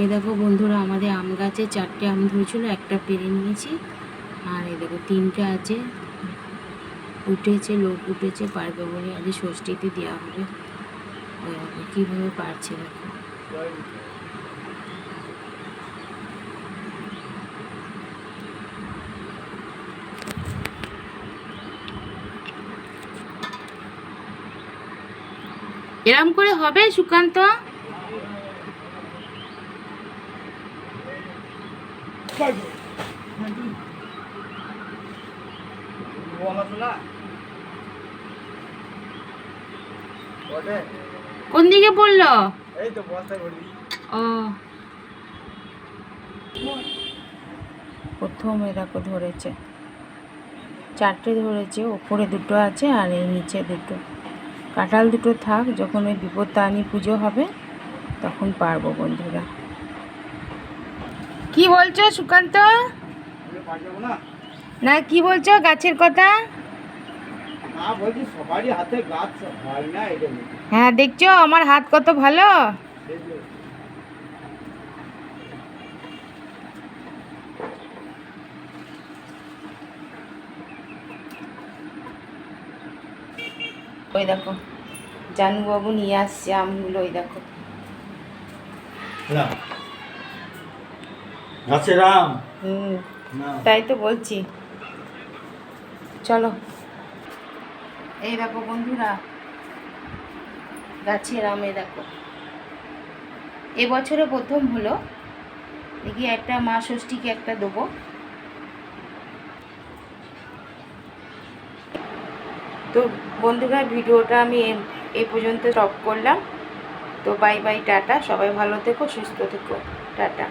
এই দেখো বন্ধুরা, আমাদের আম গাছে চারটে আম ধরেছিল, একটা পেরে নিয়েছি। আর এ দেখো তিনটে আছে, উঠেছে, লোক উঠেছে, পারবে বলে আজ ষষ্ঠীতে দেওয়া হবে। কীভাবে পারছে দেখো। এরম করে হবে সুকান্ত? কোন দিকে পড়ল? এই তো ও। প্রথম এরকম ধরেছে। চারটে ধরেছে ওপরে দুটো আছে আর এই নিচে দুটো। কাঁঠাল দুটো থাক যখন ওই বিপত্তানি পুজো হবে তখন পারব বন্ধুরা। কি বলছো, সুকান্ত? না, কি বলছো, গাছের কথা। হ্যাঁ দেখছ, আমার হাত কত ভালো? ওই দেখো, জানুবাবু নিয়ে আসছে আমগুলো, ওই দেখো। গাছের আম হুম তাই তো বলছি। চলো। এই দেখো বন্ধুরা গাছের আমে দেখো। এবছরে প্রথম হলো। দেখি একটা মা ষষ্ঠীকে একটা দেবো। তো বন্ধুরা ভিডিওটা আমি এ- এই পর্যন্ত স্টপ করলাম। তো বাই বাই টাটা। সবাই ভালো থেকো সুস্থ থেকো। টাটা।